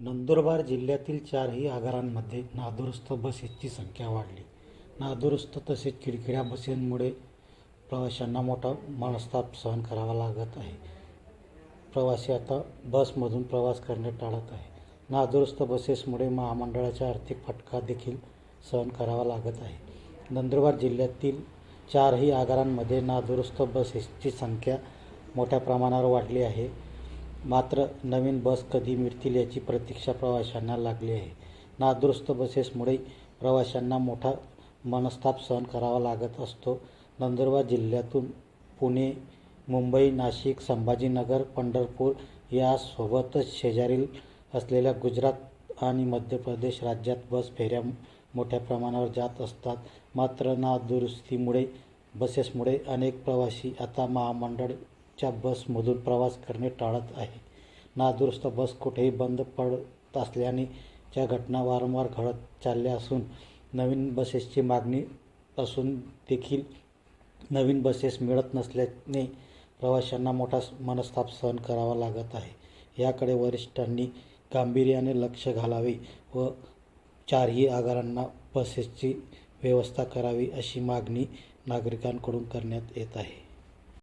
नंदुरबार जिल्ह्यातील चारही आगारांमध्ये नादुरुस्त बसेसची संख्या वाढली. नादुरुस्त तसेच खिडखिड्या बसेसमुळे प्रवाशांना मोठा मनस्ताप सहन करावा लागत आहे. प्रवासी आता बसमधून प्रवास करणे टाळत आहे. नादुरुस्त बसेसमुळे महामंडळाचा आर्थिक फटका देखील सहन करावा लागत आहे. नंदुरबार जिल्ह्यातील चारही आगारांमध्ये नादुरुस्त बसेसची संख्या मोठ्या प्रमाणावर वाढली आहे. मात्र नवीन बस कधी मिळतील याची प्रतीक्षा प्रवाशांना लागली आहे. नादुरुस्त बसेसमुळे प्रवाशांना मोठा मनस्ताप सहन करावा लागत असतो. नंदुरबार जिल्ह्यातून पुणे मुंबई नाशिक संभाजीनगर पंढरपूर यासोबतच शेजारील असलेल्या गुजरात आणि मध्य प्रदेश राज्यात बस फेऱ्या मोठ्या प्रमाणावर जात असतात. मात्र नादुरुस्तीमुळे बसेसमुळे अनेक प्रवासी आता महामंडळ च्या बसमधून प्रवास करणे टाळत आहे. नादुरुस्त बस कुठेही बंद पडत असल्याने च्या घटना वारंवार घडत चालल्या असून नवीन बसेसची मागणी असून देखील नवीन बसेस मिळत नसल्याने प्रवाशांना मोठा मनस्ताप सहन करावा लागत आहे. याकडे वरिष्ठांनी गांभीर्याने लक्ष घालावे व चारही आगारांना बसेसची व्यवस्था करावी अशी मागणी नागरिकांकडून करण्यात येत आहे.